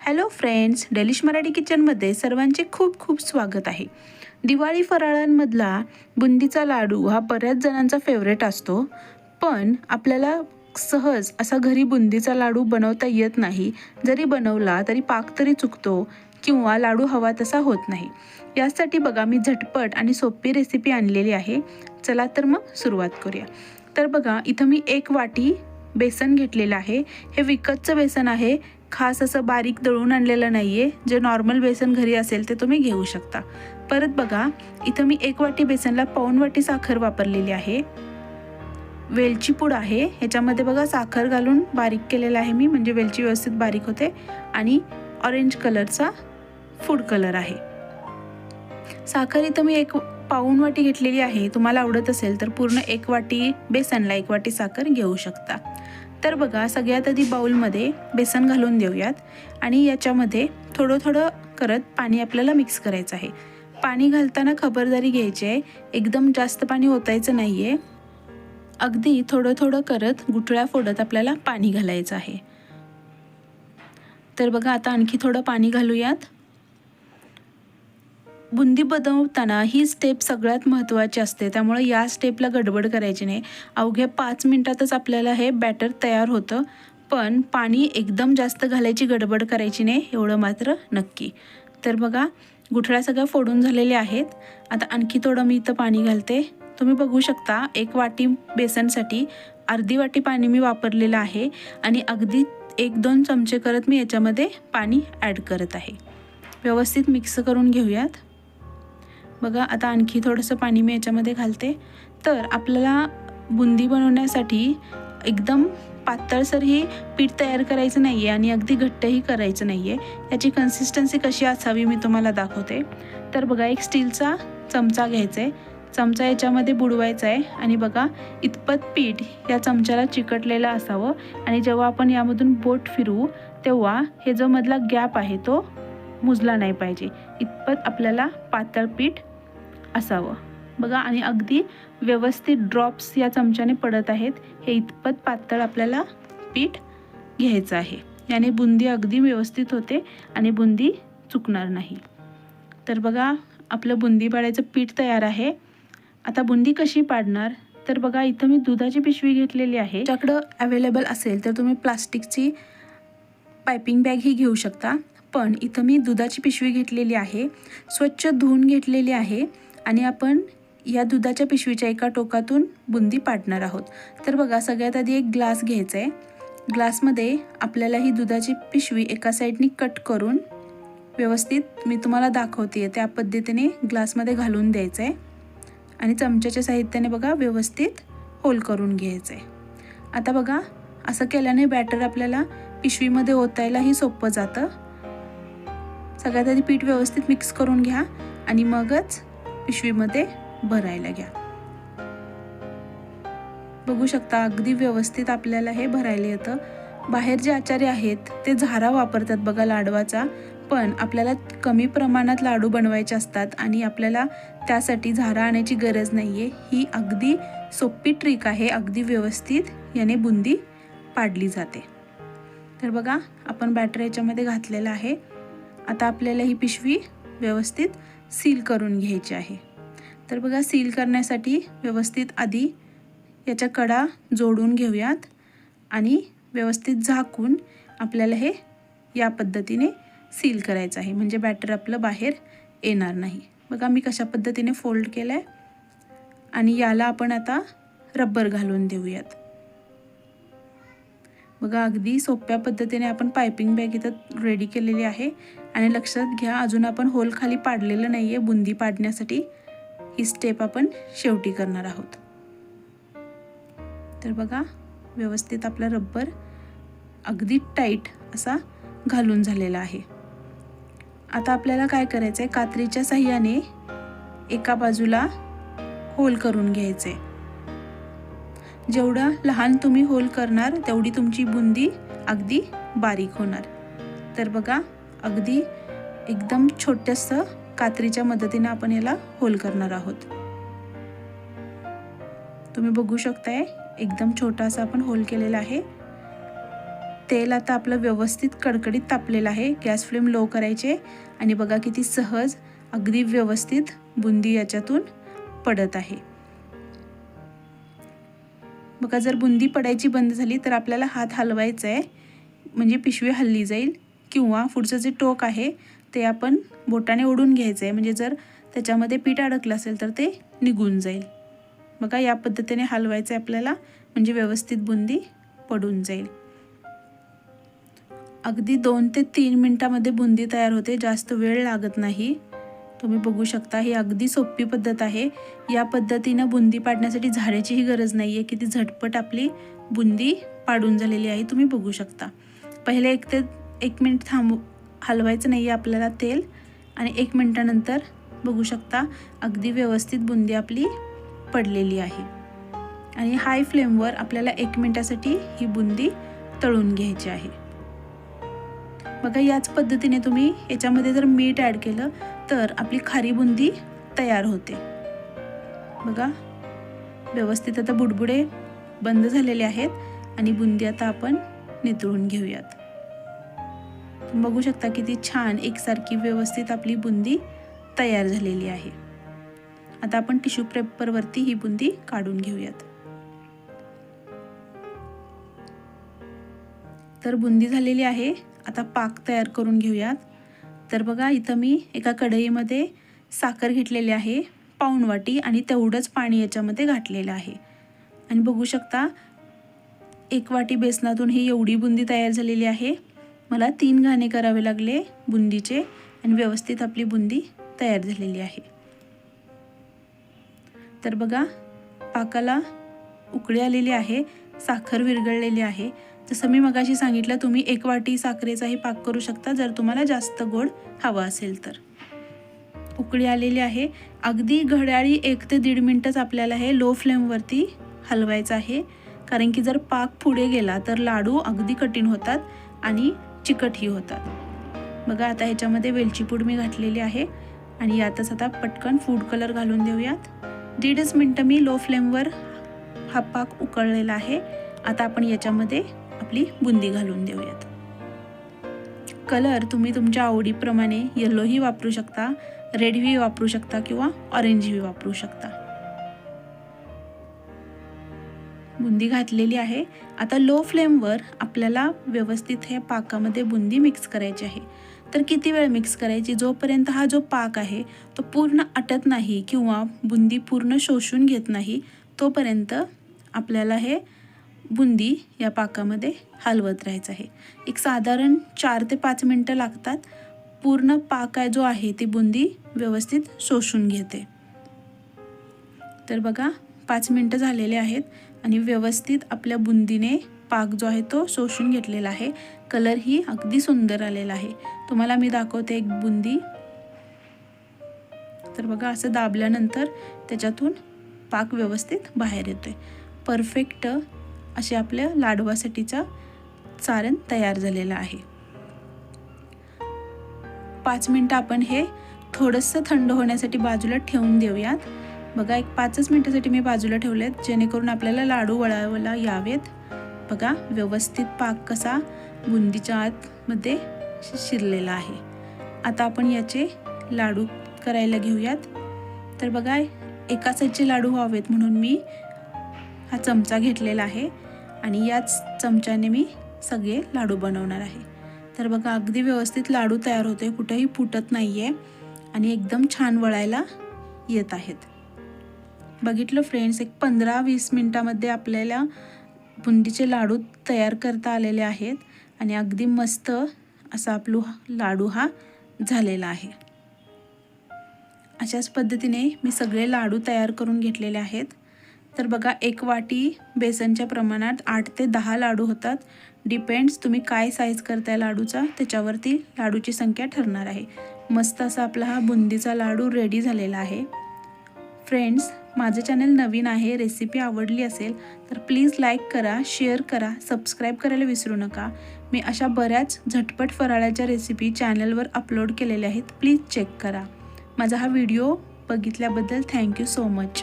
Hello friends delish Marathi किचनमध्ये सर्वांचे खूप खूप स्वागत आहे. दिवाळी फराळांमधला बुंदीचा लाडू हा बऱ्याच जणांचा फेवरेट असतो. पण आपल्याला सहज असा घरी बुंदीचा लाडू बनवता येत नाही. जरी बनवला तरी पाक तरी चुकतो किंवा लाडू हवा तसा होत नाही. यासाठी बघा मी झटपट आणि सोपी रेसिपी आणलेली आहे. चला तर मग सुरुवात करूया. तर बघा इथं मी एक वाटी बेसन घेतलेलं आहे. हे विकतचं बेसन आहे. खास असं बारीक दळून आणलेलं नाही आहे जे नॉर्मल बेसन घरी असेल ते तुम्ही घेऊ शकता. परत बघा इथं मी एक वाटी बेसनला पाऊण वाटी साखर वापरलेली आहे. वेलची पूड आहे. ह्याच्यामध्ये बघा साखर घालून बारीक केलेलं आहे मी म्हणजे वेलची व्यवस्थित बारीक होते. आणि ऑरेंज कलरचा फूड कलर आहे. साखर इथं मी एक पाऊण वाटी घेतलेली आहे. तुम्हाला आवडत असेल तर पूर्ण एक वाटी बेसनला एक वाटी साखर घेऊ शकता. तर बघा सगळ्यात आधी बाऊलमध्ये बेसन घालून देऊयात. आणि याच्यामध्ये थोडं थोडं करत पाणी आपल्याला मिक्स करायचं आहे. पाणी घालताना खबरदारी घ्यायची आहे. एकदम जास्त पाणी ओतायचं नाही आहे अगदी थोडं थोडं करत गुठळ्या फोडत आपल्याला पाणी घालायचं आहे. तर बघा आता आणखी थोडं पाणी घालूयात. बुंदी बनवताना ही स्टेप सगळ्यात महत्त्वाची असते. त्यामुळे या स्टेपला गडबड करायची नाही. अवघ्या पाच मिनटातच आपल्याला हे बॅटर तयार होतं. पण पाणी एकदम जास्त घालायची गडबड करायची नाही एवढं मात्र नक्की. तर बघा गुठळ्या सगळ्या फोडून झालेल्या आहेत. आता आणखी थोडं मी इथं पाणी घालते. तुम्ही बघू शकता एक वाटी बेसनसाठी अर्धी वाटी पाणी मी वापरलेलं आहे आणि अगदी एक दोन चमचे करत मी याच्यामध्ये पाणी ॲड करत आहे. व्यवस्थित मिक्स करून घेऊयात. बघा आता आणखी थोडंसं पाणी मी याच्यामध्ये घालते. तर आपल्याला बुंदी बनवण्यासाठी एकदम पातळसर ही पीठ तयार करायचं नाही आहे आणि अगदी घट्टही करायचं नाही आहे याची कन्सिस्टन्सी कशी असावी मी तुम्हाला दाखवते. तर बघा एक स्टीलचा चमचा घ्यायचा आहे चमचा याच्यामध्ये बुडवायचा आहे आणि बघा इतपत पीठ या चमच्याला चिकटलेलं असावं आणि जेव्हा आपण यामधून बोट फिरवू तेव्हा हे जो मधला गॅप आहे तो मुजला नाही पाहिजे. इतपत आपल्याला पातळ पीठ असावं. बघा आणि अगदी व्यवस्थित ड्रॉप्स या चमच्याने पडत आहेत. हे इतपत पातळ आपल्याला पीठ घ्यायचं आहे. याने बुंदी अगदी व्यवस्थित होते आणि बुंदी चुकणार नाही. तर बघा आपलं बुंदी पाडायचं पीठ तयार आहे. आता बुंदी कशी पाडणार? तर बघा इथं मी दुधाची पिशवी घेतलेली आहे. त्याकडं अवेलेबल असेल तर तुम्ही प्लास्टिकची पायपिंग बॅगही घेऊ शकता. पण इथं मी दुधाची पिशवी घेतलेली आहे. स्वच्छ धुवून घेतलेली आहे. आणि आपण या दुधाच्या पिशवीच्या एका टोकातून बुंदी पाडणार आहोत. तर बघा सगळ्यात आधी एक ग्लास घ्यायचा आहे ग्लासमध्ये आपल्याला ही दुधाची पिशवी एका साईडनी कट करून व्यवस्थित मी तुम्हाला दाखवते त्या पद्धतीने ग्लासमध्ये घालून द्यायचं आहे आणि चमच्याच्या साहित्याने बघा व्यवस्थित होल करून घ्यायचं आहे आता बघा असं केल्याने बॅटर आपल्याला पिशवीमध्ये ओतायलाही सोपं जातं. सगळ्यात आधी पीठ व्यवस्थित मिक्स करून घ्या आणि मगच पिशवीमध्ये भरायला घ्या. बघू शकता अगदी व्यवस्थित आपल्याला हे भरायला येतं. बाहेर जे आचार्य आहेत ते झारा वापरतात बघा लाडवाचा पण आपल्याला कमी प्रमाणात लाडू बनवायचे असतात आणि आपल्याला त्यासाठी झारा आणायची गरज नाही आहे ही अगदी सोपी ट्रिक आहे अगदी व्यवस्थित याने बुंदी पाडली जाते. तर बघा आपण बॅटर याच्यामध्ये घातलेलं आहे. आता आपल्याला ही पिशवी व्यवस्थित सील करून घ्यायची आहे. तर बघा सील करण्यासाठी व्यवस्थित आधी याच्या कडा जोडून घेऊयात आणि व्यवस्थित झाकून आपल्याला हे या पद्धतीने सील करायचं आहे. म्हणजे बॅटर आपलं बाहेर येणार नाही. बघा मी कशा पद्धतीने फोल्ड केलं आहे आणि याला आपण आता रब्बर घालून देऊयात. बघा अगदी सोप्या पद्धतीने आपण पायपिंग बॅग इथं रेडी केलेली आहे. आणि लक्षात घ्या अजून आपण होल खाली पाडलेलं नाही आहे बुंदी पाडण्यासाठी ही स्टेप आपण शेवटी करणार आहोत. तर बघा व्यवस्थित आपला रब्बर अगदी टाईट असा घालून झालेला आहे. आता आपल्याला काय करायचं आहे कात्रीच्या साह्याने एका बाजूला होल करून घ्यायचे जेवढा लहान तुम्ही होल करणार तेवढी तुमची बुंदी अगदी बारीक होणार. तर बघा अगदी एकदम छोटंसं कात्रीच्या मदतीने आपण याला होल करणार आहोत. तुम्ही बघू शकताय एकदम छोटासा आपण होल केलेला आहे. तेल आता आपलं व्यवस्थित कडकडीत तापलेलं आहे. गॅस फ्लेम लो करायचे आणि बघा किती सहज अगदी व्यवस्थित बुंदी याच्यातून पडत आहे. बघा जर बुंदी पडायची बंद झाली तर आपल्याला हात हलवायचा आहे म्हणजे पिशवी हल्ली जाईल. किंवा पुढचं जे टोक आहे ते आपण बोटाने ओढून घ्यायचं आहे म्हणजे जर त्याच्यामध्ये पीठ अडकलं असेल तर ते निघून जाईल. बघा या पद्धतीने हलवायचं आहे आपल्याला. म्हणजे व्यवस्थित बुंदी पडून जाईल. अगदी दोन ते तीन मिनटामध्ये बुंदी तयार होते. जास्त वेळ लागत नाही. तुम्ही बघू शकता ही अगदी सोपी पद्धत आहे. या पद्धतीनं बुंदी पाडण्यासाठी झाडाचीही गरज नाही आहे की ती झटपट आपली बुंदी पाडून झालेली आहे. तुम्ही बघू शकता. पहिले एक ते एक मिनिट थांबू. हलवायचं नाही आहे आपल्याला तेल. आणि एक मिनटानंतर बघू शकता अगदी व्यवस्थित बुंदी आपली पडलेली आहे. आणि हाय फ्लेमवर आपल्याला एक मिनटासाठी ही बुंदी तळून घ्यायची आहे. बघा याच पद्धतीने तुम्ही याच्यामध्ये जर मीठ ॲड केलं तर आपली खारी बुंदी तयार होते. बघा व्यवस्थित आता बुडबुडे बंद झालेले आहेत. आणि बुंदी आता आपण नितळून घेऊयात. बघू शकता किती छान एकसारखी व्यवस्थित आपली बुंदी तयार झालेली आहे. आता आपण टिश्यू पेपरवरती ही बुंदी काढून घेऊयात. तर बुंदी झालेली आहे. आता पाक तयार करून घेऊयात. तर बघा इथं मी एका कढईमध्ये साखर घेतलेली आहे पाऊण वाटी आणि तेवढंच पाणी याच्यामध्ये घातलेलं आहे. आणि बघू शकता एक वाटी बेसनातून ही एवढी बुंदी तयार झालेली आहे. मला तीन घाणे करावे लागले बुंदीचे आणि व्यवस्थित आपली बुंदी तयार झालेली आहे. तर बघा पाकाला उकळी आलेली आहे साखर विरघळलेली आहे. जसं मी मगाशी सांगितलं तुम्ही एक वाटी साखरेचाही पाक करू शकता जर तुम्हाला जास्त गोड हवा असेल तर. उकळी आलेली आहे. अगदी घड्याळी एक ते दीड मिनटंच आपल्याला हे लो फ्लेमवरती हलवायचं आहे. कारण की जर पाक पुढे गेला तर लाडू अगदी कठीण होतात आणि चिकटही होतात. बघा आता ह्याच्यामध्ये वेलची पूड मी घातलेली आहे आणि यातच आता पटकन फूड कलर घालून देऊयात. दीडच मिनटं मी लो फ्लेमवर हा पाक उकळलेला आहे. आता आपण याच्यामध्ये आपली बुंदी घालून देऊयात. कलर तुम्ही तुमच्या आवडीप्रमाणे येलोही वापरू शकता रेडही वापरू शकता किंवा ऑरेंजही वापरू शकता. बुंदी घातलेली आहे. आता लो फ्लेमवर आपल्याला व्यवस्थित हे पाकामध्ये बुंदी मिक्स करायची आहे. तर किती वेळ मिक्स करायची? जोपर्यंत हा जो पाक आहे तो पूर्ण आटत नाही किंवा बुंदी पूर्ण शोषून घेत नाही तोपर्यंत आपल्याला हे बुंदी या पाकामध्ये हलवत राहायचं आहे. एक साधारण चार ते पाच मिनटं लागतात. पूर्ण पाक आहे जो आहे ती बुंदी व्यवस्थित शोषून घेते. तर बघा पाच मिनटं झालेले आहेत. आणि व्यवस्थित आपल्या बुंदीने पाक जो आहे तो शोषून घेतलेला आहे. कलर ही अगदी सुंदर आलेला आहे. तुम्हाला मी दाखवते एक बुंदी. तर बघा असं दाबल्यानंतर त्याच्यातून पाक व्यवस्थित बाहेर येतोय. परफेक्ट असे आपल्या लाडवासाठीचा चारण तयार झालेला आहे. पाच मिनटं आपण हे थोडंसं थंड होण्यासाठी बाजूला ठेवून देऊयात. बघा एक पाचच मिनटासाठी मी बाजूला ठेवले आहेत जेणेकरून आपल्याला लाडू वळायला यावेत. बघा व्यवस्थित पाक कसा बुंदीच्या आतमध्ये शिरलेला आहे. आता आपण याचे लाडू करायला घेऊयात. तर बघा एका साईडचे लाडू व्हावेत म्हणून मी हा चमचा घेतलेला आहे आणि याच चमच्याने मी सगळे लाडू बनवणार आहे. तर बघा अगदी व्यवस्थित लाडू तयार होते कुठेही फुटत नाही आहे आणि एकदम छान वळायला येत आहेत. बघितलं फ्रेंड्स एक पंधरा वीस मिनटामध्ये आपल्याला बुंदीचे लाडू तयार करता आलेले आहेत आणि अगदी मस्त असा आपलू लाडू हा झालेला आहे. अशाच पद्धतीने मी सगळे लाडू तयार करून घेतलेले आहेत. तर बघा एक वाटी बेसनच्या प्रमाणात आठ ते दहा लाडू होतात. डिपेंड्स तुम्ही काय साईज करताय लाडूचा त्याच्यावरती लाडूची संख्या ठरणार आहे. मस्त असा आपला हा बुंदीचा लाडू रेडी झालेला आहे. फ्रेंड्स माझं चॅनल नवीन आहे रेसिपी आवडली असेल तर प्लीज लाईक करा शेअर करा सबस्क्राईब करायला विसरू नका. मी अशा बऱ्याच झटपट फराळाच्या रेसिपी चॅनलवर अपलोड केलेल्या आहेत प्लीज चेक करा. माझा हा व्हिडिओ बघितल्याबद्दल थँक्यू सो मच